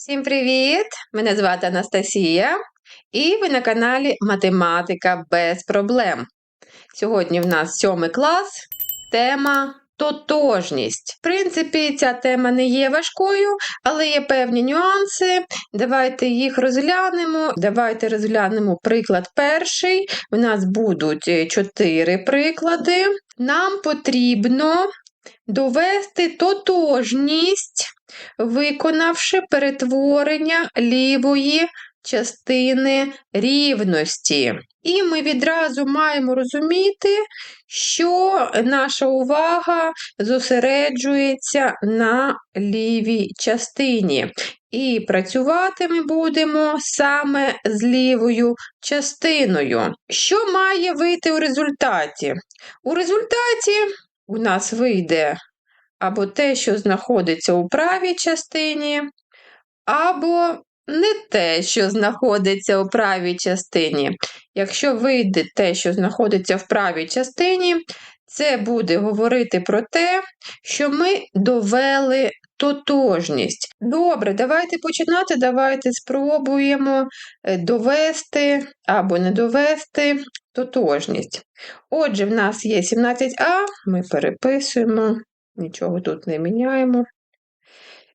Всім привіт! Мене звати Анастасія, і ви на каналі Математика без проблем. Сьогодні в нас сьомий клас, тема тотожність. В принципі, ця тема не є важкою, але є певні нюанси. Давайте їх розглянемо. Давайте розглянемо приклад перший. У нас будуть е, чотири приклади. Нам потрібно довести тотожність виконавши перетворення лівої частини рівності. І ми відразу маємо розуміти, що наша увага зосереджується на лівій частині. І працювати ми будемо саме з лівою частиною. Що має вийти у результаті? У результаті у нас вийде або те, що знаходиться у правій частині, або не те, що знаходиться у правій частині. Якщо вийде те, що знаходиться в правій частині, це буде говорити про те, що ми довели тотожність. Добре, давайте починати, давайте спробуємо е, довести або не довести тотожність. Отже, в нас є 17а, ми переписуємо Нічого тут не міняємо.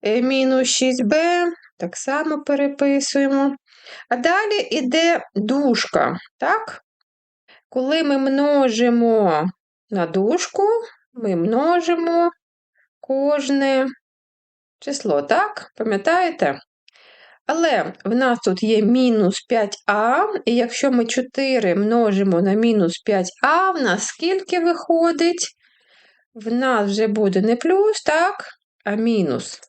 Е, мінус 6b, так само переписуємо. А далі йде дужка, так? Коли ми множимо на дужку, ми множимо кожне число, так? Пам'ятаєте? Але в нас тут є мінус 5а, і якщо ми 4 множимо на мінус 5а, в нас скільки виходить? в нас вже буде не плюс, так, а мінус.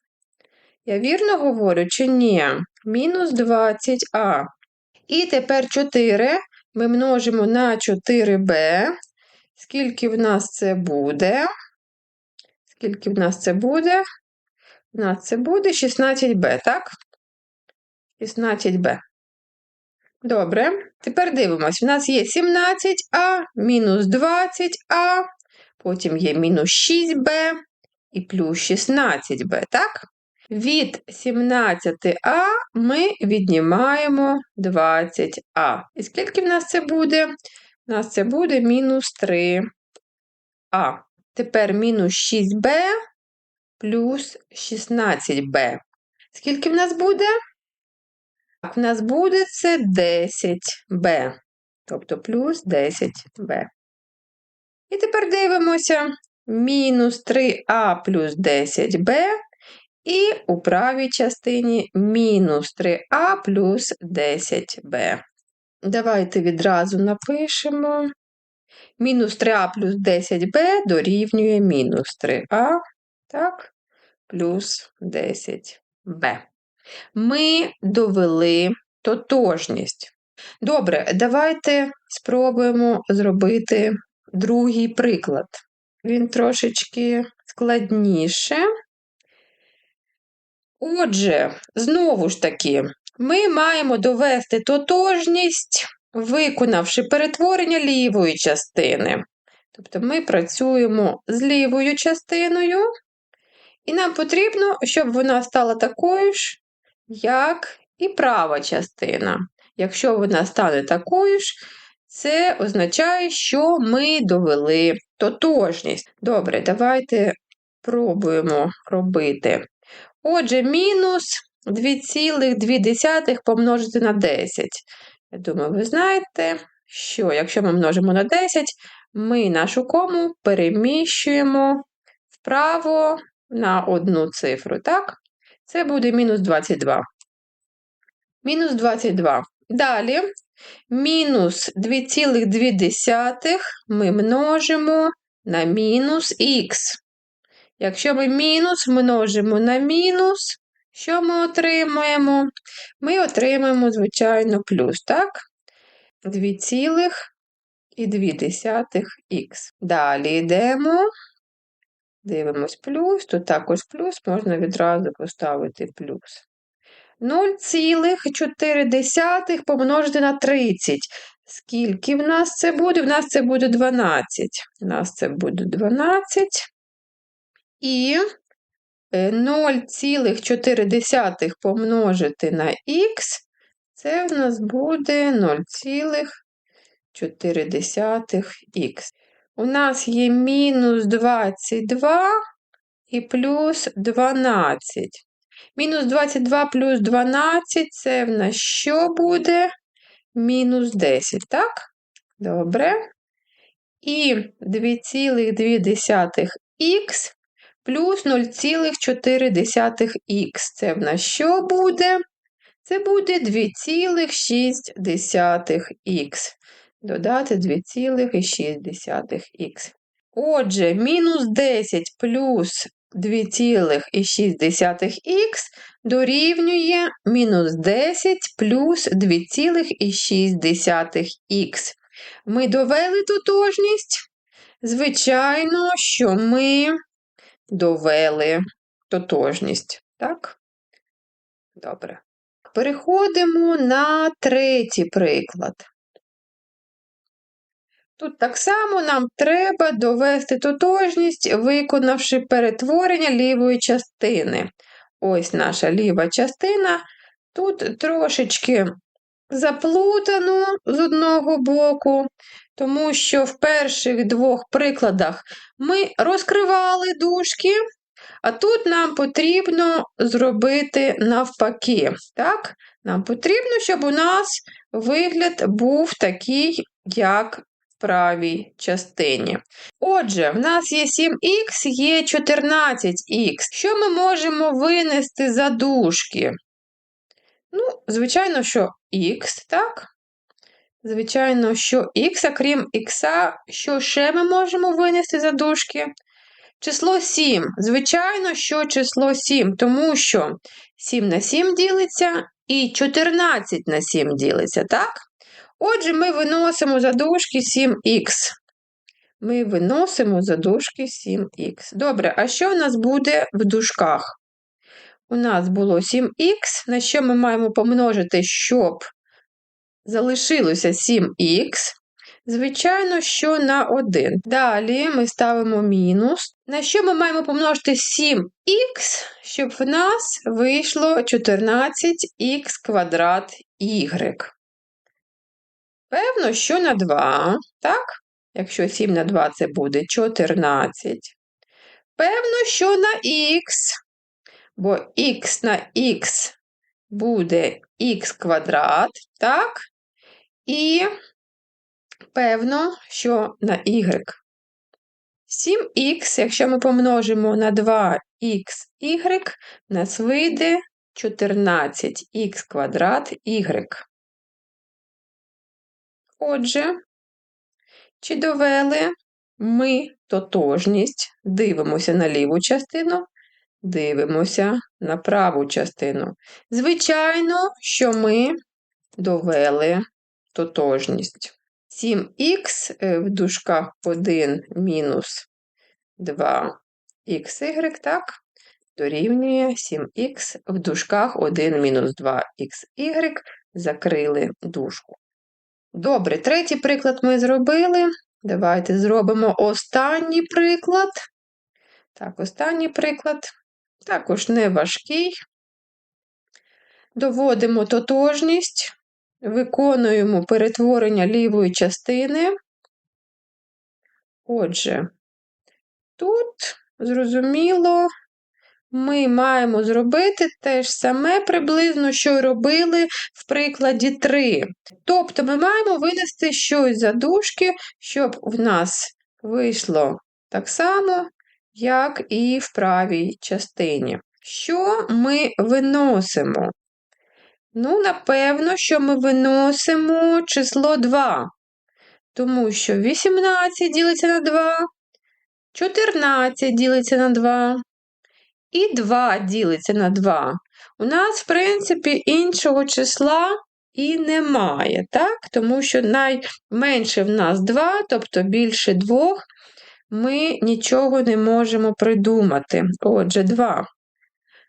Я вірно говорю чи ні? Мінус 20а. І тепер 4 ми множимо на 4b. Скільки в нас це буде? Скільки в нас це буде? У нас це буде 16b, так? 16b. Добре. Тепер дивимось. У нас є 17а, мінус 20а, Потім є мінус 6b і плюс 16b, так? Від 17а ми віднімаємо 20а. І скільки в нас це буде? У нас це буде мінус 3а. Тепер мінус 6b плюс 16b. Скільки в нас буде? Так, в нас буде це 10b. Тобто плюс 10b. І тепер дивимося мінус 3а плюс 10b, і у правій частині мінус 3а плюс 10b. Давайте відразу напишемо. Мінус 3а плюс 10b дорівнює мінус 3а, так, плюс 10b. Ми довели тотожність. Добре, давайте спробуємо зробити другий приклад. Він трошечки складніше. Отже, знову ж таки, ми маємо довести тотожність, виконавши перетворення лівої частини. Тобто ми працюємо з лівою частиною, і нам потрібно, щоб вона стала такою ж, як і права частина. Якщо вона стане такою ж, це означає, що ми довели тотожність. Добре, давайте пробуємо робити. Отже, мінус 2,2 помножити на 10. Я думаю, ви знаєте, що якщо ми множимо на 10, ми нашу кому переміщуємо вправо на одну цифру. так? Це буде мінус 22. Мінус 22. Далі Мінус 2,2 ми множимо на мінус х. Якщо ми мінус множимо на мінус, що ми отримаємо? Ми отримаємо, звичайно, плюс, так? 2,2х. Далі йдемо. Дивимось плюс, тут також плюс, можна відразу поставити плюс. 0,4 помножити на 30. Скільки в нас це буде? В нас це буде 12. У нас це буде 12. І е, 0,4 помножити на х, це в нас буде 0,4х. У нас є мінус 22 і плюс 12. Мінус 22 плюс 12 це в нас що буде? Мінус 10, так? Добре. І 2,2х плюс 0,4х. Це в нас що буде? Це буде 2,6х. Додати 2,6х. Отже, мінус 10 плюс 2,6х дорівнює мінус 10 плюс 2,6х. Ми довели тотожність? Звичайно, що ми довели тотожність. Так? Добре. Переходимо на третій приклад. Тут так само нам треба довести тотожність, виконавши перетворення лівої частини. Ось наша ліва частина. Тут трошечки заплутано з одного боку, тому що в перших двох прикладах ми розкривали дужки, а тут нам потрібно зробити навпаки. Так? Нам потрібно, щоб у нас вигляд був такий, як правій частині. Отже, в нас є 7х, є 14х. Що ми можемо винести за дужки? Ну, звичайно, що х, так? Звичайно, що х, а крім х, що ще ми можемо винести за дужки? Число 7. Звичайно, що число 7, тому що 7 на 7 ділиться і 14 на 7 ділиться, так? Отже, ми виносимо за дужки 7х. Ми виносимо за дужки 7х. Добре, а що у нас буде в дужках? У нас було 7х, на що ми маємо помножити, щоб залишилося 7х. Звичайно, що на 1. Далі ми ставимо мінус. На що ми маємо помножити 7х, щоб в нас вийшло 14х квадрат y. Певно, що на 2, так? Якщо 7 на 2 це буде 14. Певно, що на х, бо х на х буде х квадрат, так? І певно, що на y. 7х, якщо ми помножимо на 2х, нас вийде 14х квадрат y. Отже, чи довели ми тотожність, дивимося на ліву частину, дивимося на праву частину. Звичайно, що ми довели тотожність. 7х е, в дужках 1 мінус 2xy, так, дорівнює 7х в дужках 1 мінус 2xy, закрили дужку. Добре, третій приклад ми зробили. Давайте зробимо останній приклад. Так, останній приклад також не важкий. Доводимо тотожність, виконуємо перетворення лівої частини. Отже, тут, зрозуміло, ми маємо зробити те ж саме приблизно, що й робили в прикладі 3. Тобто ми маємо винести щось за дужки, щоб в нас вийшло так само, як і в правій частині. Що ми виносимо? Ну, напевно, що ми виносимо число 2, тому що 18 ділиться на 2, 14 ділиться на 2 і 2 ділиться на 2. У нас, в принципі, іншого числа і немає, так? Тому що найменше в нас 2, тобто більше 2, ми нічого не можемо придумати. Отже, 2.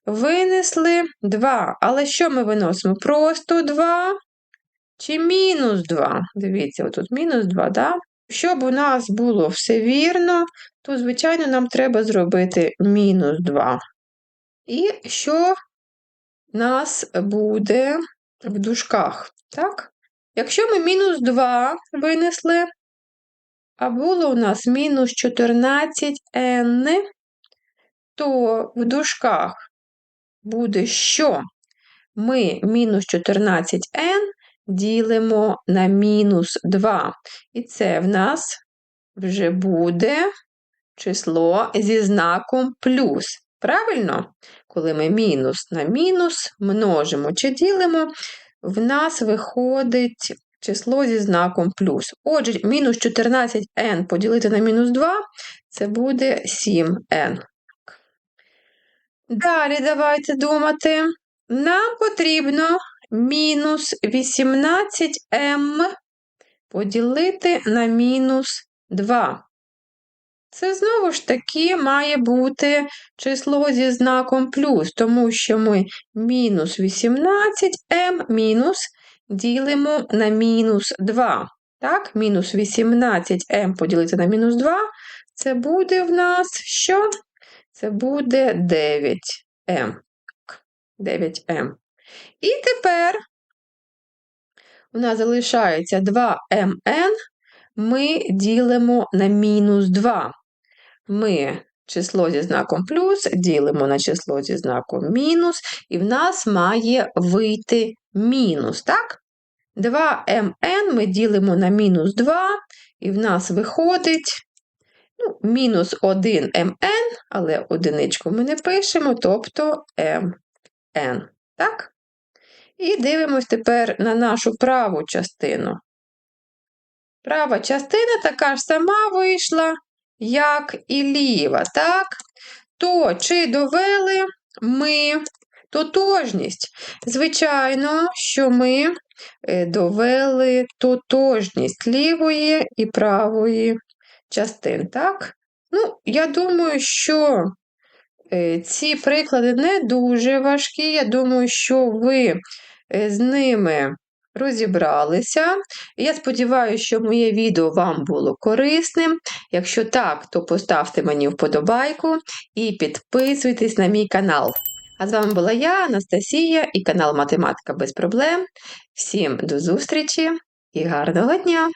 Винесли 2. Але що ми виносимо? Просто 2 чи мінус 2? Дивіться, отут мінус 2, да? Щоб у нас було все вірно, то, звичайно, нам треба зробити мінус 2. І що нас буде в дужках? Так? Якщо ми мінус 2 винесли, а було у нас мінус 14n, то в дужках буде що? Ми мінус 14n ділимо на мінус 2. І це в нас вже буде число зі знаком плюс. Правильно? Коли ми мінус на мінус множимо чи ділимо, в нас виходить число зі знаком плюс. Отже, мінус 14n поділити на мінус 2 це буде 7n. Далі давайте думати. Нам потрібно мінус 18m поділити на мінус 2. Це знову ж таки має бути число зі знаком плюс, тому що ми мінус 18m мінус ділимо на мінус 2. Так, мінус 18m поділити на мінус 2, це буде в нас що? Це буде 9m. 9m. І тепер у нас залишається 2mn, ми ділимо на мінус 2. Ми число зі знаком плюс ділимо на число зі знаком мінус, і в нас має вийти мінус, так? 2mn ми ділимо на мінус 2, і в нас виходить ну, мінус 1mn, але одиничку ми не пишемо, тобто mn. Так? І дивимось тепер на нашу праву частину. Права частина така ж сама вийшла, як і ліва, так? То чи довели ми тотожність? Звичайно, що ми е, довели тотожність лівої і правої частин, так? Ну, я думаю, що е, ці приклади не дуже важкі. Я думаю, що ви е, з ними розібралися. Я сподіваюся, що моє відео вам було корисним. Якщо так, то поставте мені вподобайку і підписуйтесь на мій канал. А з вами була я, Анастасія, і канал Математика без проблем. Всім до зустрічі і гарного дня!